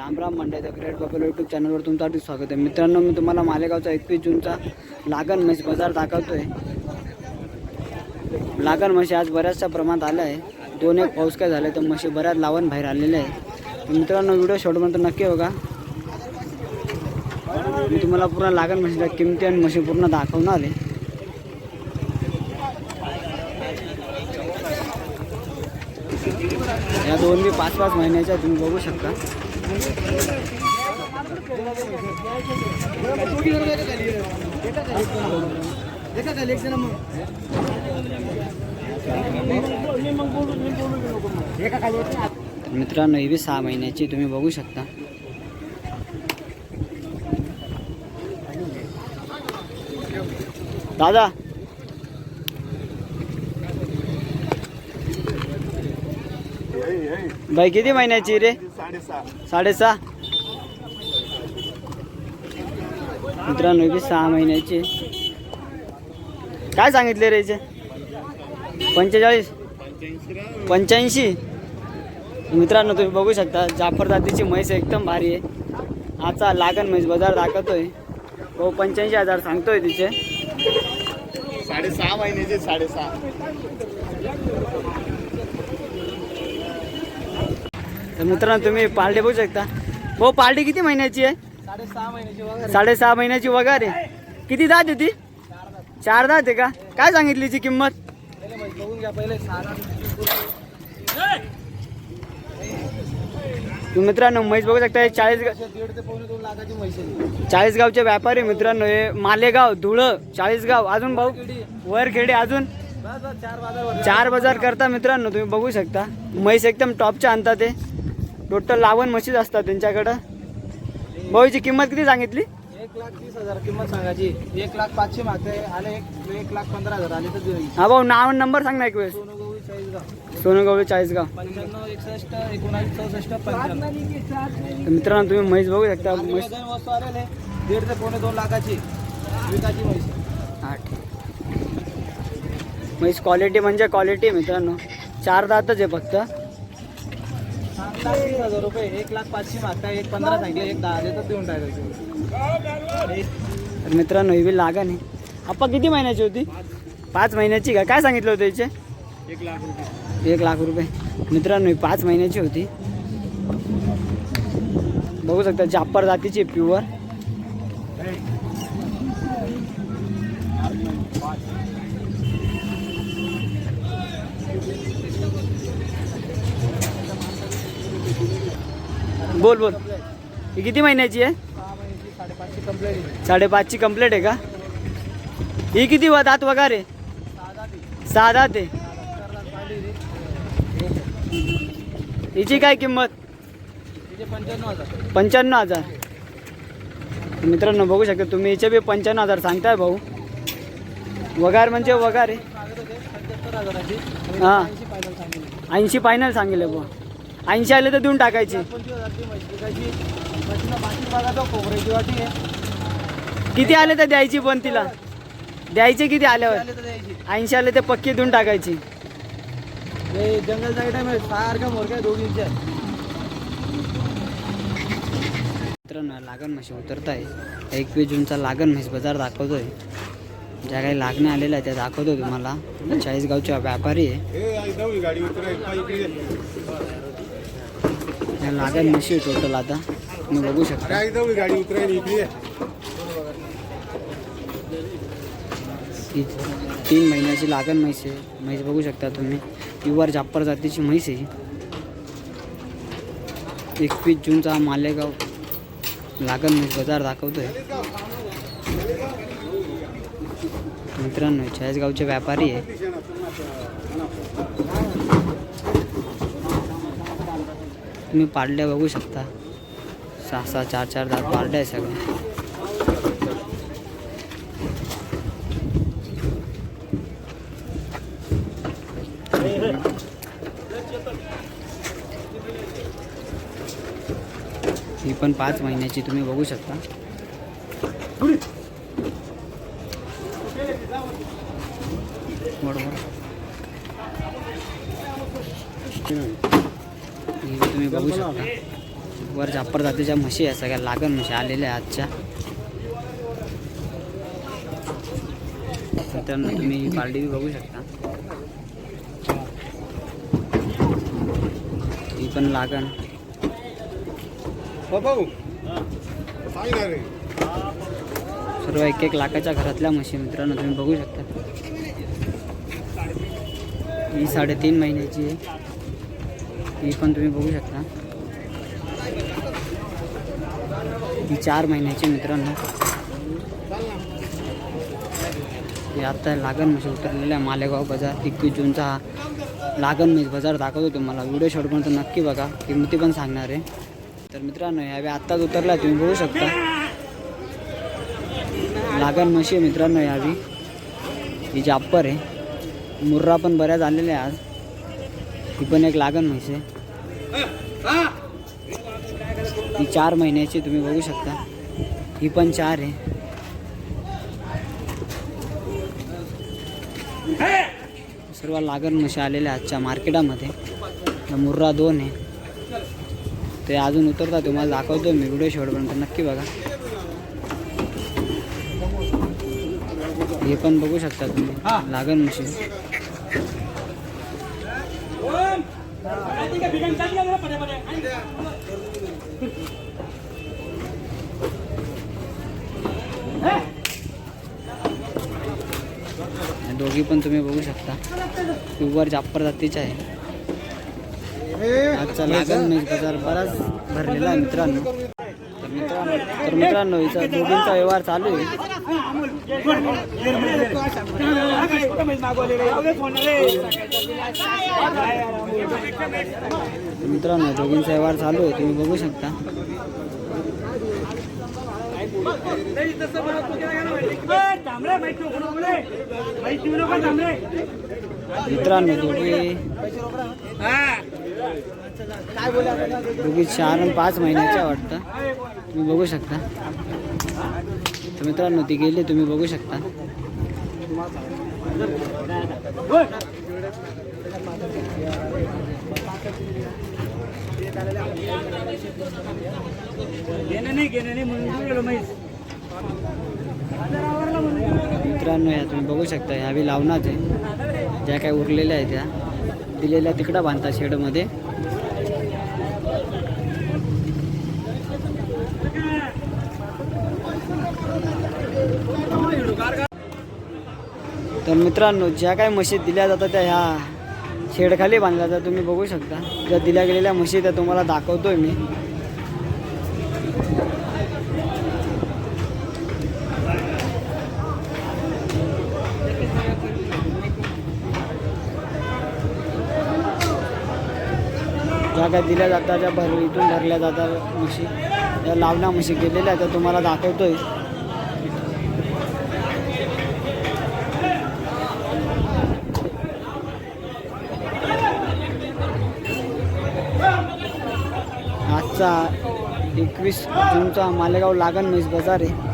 राम राम मंडळाचा great buffalo YouTube चॅनलवर तुमचं अगदी स्वागत आहे. मित्रांनो मी तुम्हाला मालेगावचा एकवीस जूनचा लागण म्हशी बाजार दाखवतो आहे लागण म्हशी आज बऱ्याचशा प्रमाणात आल्या आहे. दोन एक पाऊस काय झाले तर म्हशी बऱ्याच लावण बाहेर आलेल्या आहे. मित्रांनो व्हिडिओ शेवटपर्यंत नक्की बघा. मी तुम्हाला पूर्ण लागण म्हशीच्या किमती आणि म्हशी पूर्ण दाखवणार आहे. या दोन बी पाच पाच महिन्याच्या तुम्ही बघू शकता. मित्रांनो ही बी सहा महिन्याची तुम्ही बघू शकता. दादा. बाई किती महिन्याची रे? साडेसहा. मित्रांनो की बी सहा महिन्याची. काय सांगितले रे याचे पंचेचाळीस. पंच्याऐंशी. मित्रांनो तुम्ही बघू शकता जाफरदातीची म्हैस एकदम भारी आहे. आजचा लागण म्हैस बाजार दाखवतोय. हो पंच्याऐंशी हजार सांगतोय तिचे साडेसहा महिन्याचे साडेसहा. तर मित्रांनो तुम्ही पार्टी बघू शकता. हो पार्टी किती महिन्याची आहे? साडेसहा महिन्याची वगैरे आहे. किती दात आहे ती? चार दात आहे का? काय सांगितली ती किंमत? तुम्ही मित्रांनो म्हैस बघू शकता चाळीस चाळीस गावचे चाळीसगावचे व्यापारी मित्रांनो हे मालेगाव धुळं चाळीसगाव अजून भाऊ? वरखेडे अजून? चार बाजार करता मित्रांनो तुम्ही बघू शकता. म्हैस एकदम टॉपच्या आणतात ते टोटल लावण म्हशीच असतात त्यांच्याकडं. भाऊची किंमत किती सांगितली? एक लाख तीस हजार किंमत सांगायची. एक लाख पाचशे मागते आले एक एक लाख पंधरा हजार आले तर हा भाऊ नाव नंबर सांग ना एक वेळेस. सोनू गवळी चाळीसगाव. सोनगवळी चाळीसगाव. पंच्याण्णव एकसष्ट एकोणावीस चौसष्ट पंच्याण्णव. मित्रांनो तुम्ही म्हैस बघू शकता. म्हैस दोन वस्तू आलेले दीड ते पावणे दोन लाखाची. विकाची म्हैस. हा ठीक. म्हैस क्वालिटी म्हणजे क्वालिटी मित्रांनो. चार दातच आहे फक्त. लाख तीस हजार रुपये एक लाख पाचशे मागता एक पंधरा सांगितले एक दहा देऊन टाकायचे तर मित्रांनो ही बी लागा नाही आप्पा किती महिन्याची होती? पाच महिन्याची का? काय सांगितलं होतं हिचे एक लाख रुपये. एक लाख रुपये. मित्रांनो ही पाच महिन्याची होती. बघू शकता जाप्पर जातीची प्युअर बोल बोल. ही किती महिन्याची आहे? कंप्लेंट साडेपाचची कंप्लेट आहे का? ही किती व दात वगैरे? सहा सहा दात आहे हिची काय किंमत? पंच्याण्णव हजार. मित्रांनो बघू शकता तुम्ही हिचे बी पंच्याण्णव हजार सांगताय भाऊ. वगार म्हणजे वगार आहे. हां. ऐंशी फायनल ऐंशी फायनल सांगितले बुवा ऐंशी आले तर देऊन टाकायची. किती आले तर द्यायची पण तिला? द्यायचे किती आल्यावर? ऐंशी आले ते पक्की देऊन टाकायची. जंगल मित्रांनो लागण म्हशी उतरत आहे एकवीस जूनचा लागण म्हैस बाजार दाखवतोय. ज्या काही लागण्या आलेल्या आहेत त्या दाखवतो तुम्हाला. चाळीसगावच्या व्यापारी आहे. या लागण म्हशी आहे टोटल आता. तुम्ही बघू शकता. गाडी तीन महिन्याची लागण म्हैस आहे. म्हैस बघू शकता तुम्ही. प्युअर जाप्पर जातीची म्हैस आहे एकवीस जूनचा हा मालेगाव लागण म्हैस. बाजार दाखवतोय. मित्रांनो चाळीसगावचे व्यापारी आहे. तुम्ही पाडल्या बघू शकता. सहा सहा चार चार दात पाडल्या आहे सगळ्या. ही पण पाच महिन्याची तुम्ही बघू शकता. बरोबर. तुम्ही बघू शकता. वर जापर जातीच्या म्हशी आहे सगळ्या लागण म्हशी आलेल्या आहे आजच्या. मित्रांनो तुम्ही पारडी बघू शकता. ही पण लागण. सर्व एक एक लाखाच्या घरातल्या म्हशी मित्रांनो तुम्ही बघू शकता. ही साडेतीन महिन्याची आहे. ही पण तुम्ही बघू शकता. ही चार महिन्याची मित्रांनो. ही आत्ता लागण म्हशी उतरलेलं आहे मालेगाव बाजार एकवीस जूनचा हा लागण मी बाजार दाखवतो तुम्हाला. व्हिडिओ शॉर्टपर्यंत नक्की बघा. किंमती पण सांगणार आहे. तर मित्रांनो यावेळी आत्ताच उतरला तुम्ही बघू शकता. लागण म्हशी आहे मित्रांनो यावी ही जाप्पर आहे. मुर्रा पण बऱ्याच आलेल्या आहे आज. ही पण एक लागण म्हशी आहे. ही चार महिन्याची तुम्ही बघू शकता. ही पण चार आहे. सर्व लागण म्हशी आलेल्या आजच्या मार्केटामध्ये. मुर्रा दोन आहे. ते अजून उतरतात तुम्हाला दाखवतो मी व्हिडिओ शेवटपर्यंत. नक्की बघा. हे पण बघू शकता तुम्ही. लागण म्हशी. या दोघी पण तुम्ही बघू शकता. युवर जाप्पर जातीच आहे. आजचा लागण मेज बाजार बराच भरलेला मित्रांनो. तर मित्रांनो तर मित्रांनो हिचा दोघींचा व्यवहार चालू आहे. मित्रांनो दोघींचा व्यवहार चालू आहे तुम्ही बघू शकता. मित्रांनो दोघी दोघी चार आणि पाच महिन्याच्या वाटतं. तुम्ही बघू शकता. तर मित्रांनो ती गेली तुम्ही बघू शकता. मित्रांनो या तुम्ही बघू शकता ह्यावी लावणार आहे. ज्या काय उरलेल्या आहेत त्या दिलेल्या तिकडं बांधता शेडमध्ये. तर मित्रांनो ज्या काही म्हशी दिल्या जातात त्या ह्या शेडखाली बांधल्या जातात तुम्ही बघू शकता. ज्या दिल्या गेलेल्या म्हशी त्या तुम्हाला दाखवतोय मी. ज्या काय दिल्या जातात ज्या भर इथून भरल्या जातात म्हशी त्या लावण्या म्हशी गेलेल्या त्या तुम्हाला दाखवतोय. आजचा एकवीस जूनचा मालेगाव लागण म्हैस बाजार आहे.